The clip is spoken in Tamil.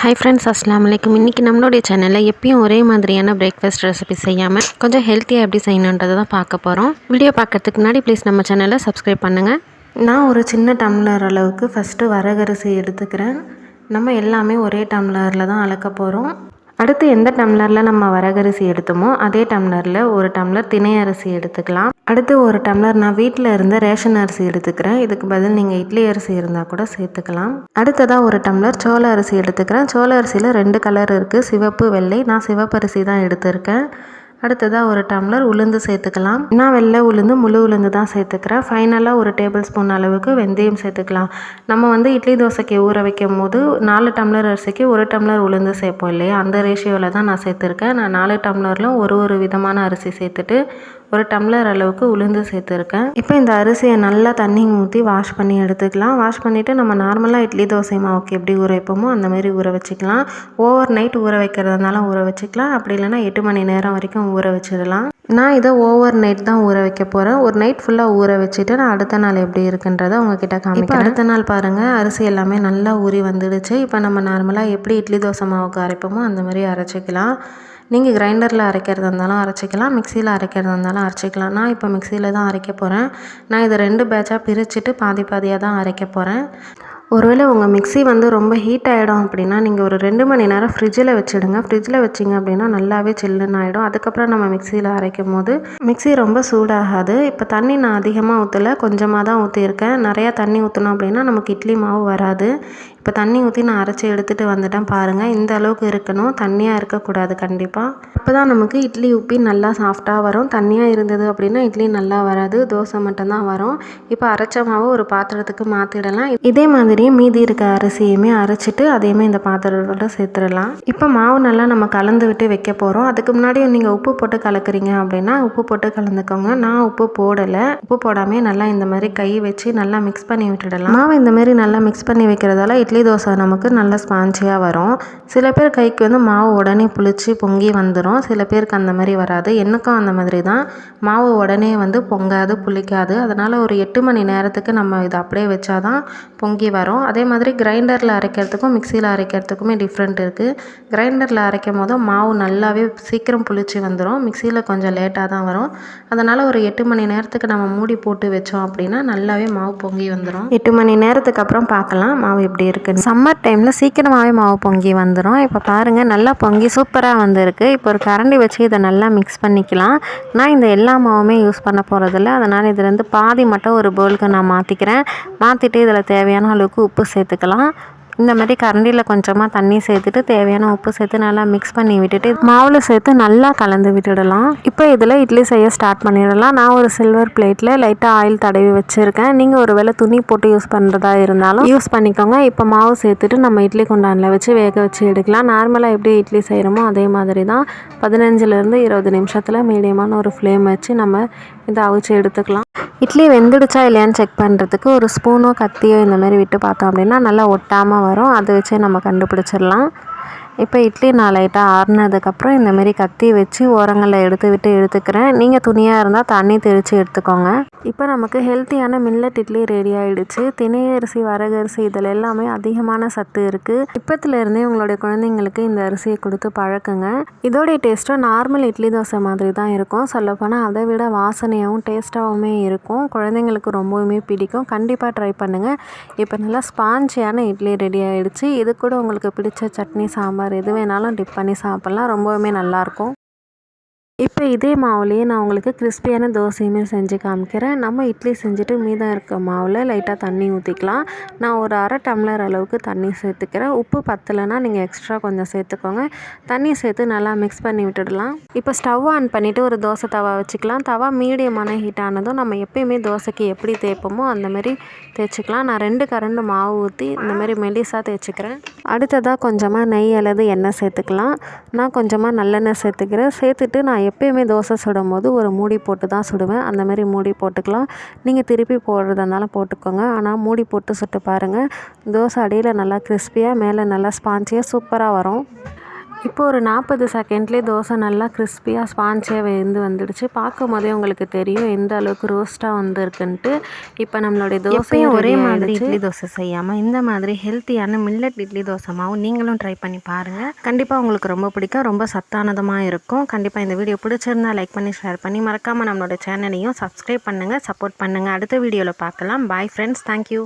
ஹாய் ஃப்ரெண்ட்ஸ் அஸ்லாம் வலைக்கம் இன்றைக்கி நம்மளுடைய சேனலில் எப்பயும் ஒரே மாதிரியான பிரேக்ஃபாஸ்ட் ரெசிபி செய்யாமல் கொஞ்சம் ஹெல்த்தியாக எப்படி செய்யணுன்றதை தான் பார்க்க போகிறோம் வீடியோ பார்க்கறதுக்கு முன்னாடி ப்ளீஸ் நம்ம சேனலை சப்ஸ்கிரைப் பண்ணுங்கள் நான் ஒரு சின்ன டம்ளர் அளவுக்கு ஃபஸ்ட்டு வரகரிசி எடுத்துக்கிறேன். நம்ம எல்லாமே ஒரே டம்ளரில் தான் அளக்க போகிறோம் அடுத்து எந்த டம்ளரில் நம்ம வரகரிசி எடுத்தோமோ அதே டம்ளரில் ஒரு டம்ளர் திணை அரிசி எடுத்துக்கலாம். அடுத்து ஒரு டம்ளர் நான் வீட்டில் இருந்த ரேஷன் அரிசி எடுத்துக்கிறேன். இதுக்கு பதில் நீங்கள் இட்லி அரிசி இருந்தால் கூட சேர்த்துக்கலாம். அடுத்ததாக ஒரு டம்ளர் சோள அரிசி எடுத்துக்கிறேன். சோள அரிசியில் ரெண்டு கலர் இருக்குது சிவப்பு வெள்ளை. நான் சிவப்பரிசி தான் எடுத்திருக்கேன். அடுத்ததாக ஒரு டம்ளர் உளுந்து சேர்த்துக்கலாம். நான் வெள்ளை உளுந்து முழு உளுந்து தான் சேர்த்துக்கிறேன். ஃபைனலாக ஒரு டேபிள் ஸ்பூன் அளவுக்கு வெந்தயம் சேர்த்துக்கலாம். நம்ம வந்து இட்லி தோசைக்கு ஊற வைக்கும் போது நாலு டம்ளர் அரிசிக்கு ஒரு டம்ளர் உளுந்து சேர்ப்போம் இல்லையா? அந்த ரேஷியோவில் தான் நான் சேர்த்துருக்கேன். நான் நாலு டம்ளரில் ஒரு ஒரு விதமான அரிசி சேர்த்துட்டு ஒரு டம்ளர் அளவுக்கு உளுந்து சேர்த்துருக்கேன். இப்போ இந்த அரிசியை நல்லா தண்ணி ஊற்றி வாஷ் பண்ணி எடுத்துக்கலாம். வாஷ் பண்ணிவிட்டு நம்ம நார்மலாக இட்லி தோசை மாவுக்கு எப்படி ஊற வைப்போமோ அந்த மாதிரி ஊற வச்சுக்கலாம். ஓவர் நைட் ஊற வைக்கிறதுனால ஊற வச்சுக்கலாம். அப்படி இல்லைன்னா எட்டு மணி நேரம் வரைக்கும் ஊற வச்சிடலாம். நான் இதை ஓவர் நைட் தான் ஊற வைக்க போகிறேன் ஒரு நைட் ஃபுல்லாக ஊற வச்சுட்டு நான் அடுத்த நாள் எப்படி இருக்குன்றதை உங்ககிட்ட காமிக்கிறேன். அடுத்த நாள் பாருங்கள் அரிசி எல்லாமே நல்லா ஊறி வந்துடுச்சு. இப்போ நம்ம நார்மலாக எப்படி இட்லி தோசை மாவுக்கு அரைப்போமோ அந்த மாதிரி அரைச்சிக்கலாம். நீங்கள் கிரைண்டரில் அரைக்கிறதா இருந்தாலும் அரைச்சிக்கலாம் மிக்சியில் அரைக்கிறதா இருந்தாலும் அரைச்சிக்கலாம். நான் இப்போ மிக்சியில் தான் அரைக்க போகிறேன் நான் இதை ரெண்டு பேட்சாக பிரிச்சுட்டு பாதி பாதியாக தான் அரைக்க போகிறேன் ஒருவேளை உங்கள் மிக்ஸி வந்து ரொம்ப ஹீட் ஆகிடும் அப்படின்னா நீங்கள் ஒரு ரெண்டு மணி நேரம் ஃப்ரிட்ஜில் வச்சுடுங்க. ஃப்ரிட்ஜில் வச்சிங்க அப்படின்னா நல்லாவே சில்லுன்னு ஆகிடும் அதுக்கப்புறம் நம்ம மிக்சியில் அரைக்கும் போது மிக்ஸி ரொம்ப சூடாகாது. இப்போ தண்ணி நான் அதிகமாக ஊற்றலை கொஞ்சமாக தான் ஊற்றியிருக்கேன் நிறையா தண்ணி ஊற்றணும் அப்படின்னா நமக்கு இட்லி மாவு வராது. இப்போ தண்ணி ஊற்றி நான் அரைச்சி எடுத்துகிட்டு வந்துட்டேன் பாருங்கள் இந்த அளவுக்கு இருக்கணும். தண்ணியாக இருக்கக்கூடாது கண்டிப்பாக அப்போ தான் நமக்கு இட்லி உப்பி நல்லா சாஃப்டாக வரும். தண்ணியாக இருந்தது அப்படின்னா இட்லி நல்லா வராது. தோசை மட்டும்தான் வரும். இப்போ அரைச்ச மாவு ஒரு பாத்திரத்துக்கு மாற்றிடலாம் இதே மாதிரி மீதி இருக்க அரிசியுமே அரைச்சிட்டு அதையுமே இந்த பாத்திரத்தோட சேர்த்துடலாம். இப்போ மாவு நல்லா நம்ம கலந்து விட்டு வைக்க போகிறோம் அதுக்கு முன்னாடி நீங்கள் உப்பு போட்டு கலக்குறீங்க அப்படின்னா உப்பு போட்டு கலந்துக்கோங்க. நான் உப்பு போடலை. உப்பு போடாமல் நல்லா இந்த மாதிரி கை வச்சு நல்லா மிக்ஸ் பண்ணி விட்டுடலாம். மாவு இந்த மாதிரி நல்லா மிக்ஸ் பண்ணி வைக்கிறதால இட்லி தோசை நமக்கு நல்ல ஸ்பான்ச்சியாக வரும். சில பேர் கைக்கு வந்து மாவு உடனே புளிச்சு பொங்கி வந்துடும் சில பேருக்கு அந்த மாதிரி வராது. எனக்கும் அந்த மாதிரி தான். மாவு உடனே வந்து பொங்காது புளிக்காது. அதனால் ஒரு எட்டு மணி நேரத்துக்கு நம்ம இதை அப்படியே வச்சாதான் பொங்கி வரும். அதே மாதிரி கிரைண்டரில் அரைக்கிறதுக்கும் மிக்சியில் அரைக்கிறதுக்குமே டிஃப்ரெண்ட் இருக்குது கிரைண்டரில் அரைக்கும் போது மாவு நல்லாவே சீக்கிரம் புளிச்சு வந்துடும் மிக்சியில் கொஞ்சம் லேட்டாக தான் வரும். அதனால் ஒரு எட்டு மணி நேரத்துக்கு நம்ம மூடி போட்டு வச்சோம் அப்படின்னா நல்லாவே மாவு பொங்கி வந்துடும் எட்டு மணி நேரத்துக்கு அப்புறம் பார்க்கலாம். மாவு எப்படி இருக்குன்னு சம்மர் டைமில் சீக்கிரமாகவே மாவு பொங்கி வந்துடும் இப்போ பாருங்கள் நல்லா பொங்கி சூப்பராக வந்திருக்கு. இப்போ ஒரு கரண்டி வச்சு இதை நல்லா மிக்ஸ் பண்ணிக்கலாம். நான் இந்த எல்லா மாவுமே யூஸ் பண்ண போகிறதில்ல அதனால் இதுலேருந்து பாதி மட்டும் ஒரு பவுலுக்கு நான் மாற்றிக்கிறேன் மாற்றிட்டு இதில் தேவையான அளவுக்கு உப்பு சேர்த்துக்கலாம். இந்த மாதிரி கரண்டியில் கொஞ்சமாக தண்ணி சேர்த்துட்டு தேவையான உப்பு சேர்த்து நல்லா மிக்ஸ் பண்ணி விட்டுட்டு மாவில் சேர்த்து நல்லா கலந்து விட்டுடலாம். இப்போ இதில் இட்லி செய்ய ஸ்டார்ட் பண்ணிடலாம். நான் ஒரு சில்வர் பிளேட்டில் லைட்டாக ஆயில் தடவி வச்சுருக்கேன். நீங்கள் ஒரு வேளை துணி போட்டு யூஸ் பண்ணுறதா இருந்தாலும் யூஸ் பண்ணிக்கோங்க. இப்போ மாவு சேர்த்துட்டு நம்ம இட்லி குண்டானில் வச்சு வேக வச்சு எடுக்கலாம். நார்மலாக எப்படி இட்லி செய்கிறோமோ அதே மாதிரி தான் பதினஞ்சுலேருந்து இருபது நிமிஷத்தில் மீடியமான ஒரு ஃப்ளேம் வச்சு நம்ம இதை அவிச்சு எடுத்துக்கலாம். இட்லி வெந்துடுச்சா இல்லையான்னு செக் பண்ணுறதுக்கு ஒரு ஸ்பூனோ கத்தியோ இந்த மாதிரி விட்டு பார்த்தோம் அப்படின்னா நல்லா ஒட்டாமல் வரும். அதை வச்சே நம்ம கண்டுபிடிச்சிடலாம். இப்போ இட்லி நான் லைட்டாக ஆறுனதுக்கப்புறம் இந்தமாரி கத்தி வச்சு ஓரங்களில் எடுத்து விட்டு எடுத்துக்கிறேன் நீங்கள் துணியாக இருந்தால் தண்ணி தெளித்து எடுத்துக்கோங்க. இப்போ நமக்கு ஹெல்த்தியான மில்லட் இட்லி ரெடி ஆகிடுச்சு திணை அரிசி வரகரிசி இதில் எல்லாமே அதிகமான சத்து இருக்குது இப்பத்துலேருந்தே உங்களுடைய குழந்தைங்களுக்கு இந்த அரிசியை கொடுத்து பழக்குங்க. இதோடைய டேஸ்ட்டும் நார்மல் இட்லி தோசை மாதிரி தான் இருக்கும். சொல்லப்போனால் அதை விட வாசனையாகவும் டேஸ்ட்டாகவுமே இருக்கும். குழந்தைங்களுக்கு ரொம்பவுமே பிடிக்கும். கண்டிப்பாக ட்ரை பண்ணுங்கள் இப்போ நல்லா ஸ்பாஞ்சியான இட்லி ரெடி ஆகிடுச்சு இது கூட உங்களுக்கு பிடிச்ச சட்னி சாம்பார் எது வேணாலும் டிப் பண்ணி சாப்பிட்லாம். ரொம்பவுமே நல்லாயிருக்கும். இப்போ இதே மாவுலேயே நான் உங்களுக்கு கிறிஸ்பியான தோசையுமே செஞ்சு காமிக்கிறேன். நம்ம இட்லி செஞ்சுட்டு மீதம் இருக்க மாவில் லைட்டாக தண்ணி ஊற்றிக்கலாம் நான் ஒரு அரை டம்ளர் அளவுக்கு தண்ணி சேர்த்துக்கிறேன். உப்பு பத்தலைன்னா நீங்கள் எக்ஸ்ட்ரா கொஞ்சம் சேர்த்துக்கோங்க. தண்ணி சேர்த்து நல்லா மிக்ஸ் பண்ணி விட்டுடலாம். இப்போ ஸ்டவ் ஆன் பண்ணிவிட்டு ஒரு தோசை தவா வச்சுக்கலாம். தவா மீடியமான ஹீட் ஆனதும் நம்ம எப்பயுமே தோசைக்கு எப்படி தேய்ப்போமோ அந்தமாரி தேய்ச்சிக்கலாம். நான் ரெண்டு கரண்டு மாவு ஊற்றி இந்தமாரி மெலிசாக தேய்ச்சிக்கிறேன். அடுத்ததாக கொஞ்சமாக நெய் அல்லது எண்ணெய் சேர்த்துக்கலாம். நான் கொஞ்சமாக நல்லெண்ணெய் சேர்த்துக்கிறேன். சேர்த்துட்டு நான் எப்பயுமே தோசை சுடும் போது ஒரு மூடி போட்டு தான் சுடுவேன். அந்தமாரி மூடி போட்டுக்கலாம். நீங்கள் திருப்பி போடுறதா இருந்தாலும் போட்டுக்கோங்க. ஆனால் மூடி போட்டு சுட்டு பாருங்கள் தோசை அடியில் நல்லா கிறிஸ்பியாக மேலே நல்லா ஸ்பாஞ்சியாக சூப்பராக வரும். இப்போ ஒரு நாற்பது செகண்ட்லேயே தோசை நல்லா கிறிஸ்பியாக ஸ்பான்ச்சியாக வெந்து வந்துடுச்சு. பார்க்கும் போதே உங்களுக்கு தெரியும் எந்த அளவுக்கு ரோஸ்ட்டாக வந்திருக்குன்ட்டு. இப்போ நம்மளுடைய தோசையும் ஒரே மாதிரி இட்லி தோசை செய்யாமல் இந்த மாதிரி ஹெல்த்தியான மில்லட் இட்லி தோசை மாவு நீங்களும் ட்ரை பண்ணி பாருங்கள் கண்டிப்பாக உங்களுக்கு ரொம்ப பிடிக்கும் ரொம்ப சத்தானதமாக இருக்கும். கண்டிப்பாக இந்த வீடியோ பிடிச்சிருந்தா லைக் பண்ணி ஷேர் பண்ணி மறக்காமல் நம்மளோட சேனலையும் சப்ஸ்கிரைப் பண்ணுங்கள் சப்போர்ட் பண்ணுங்கள் அடுத்த வீடியோவில் பார்க்கலாம். Bye friends thank you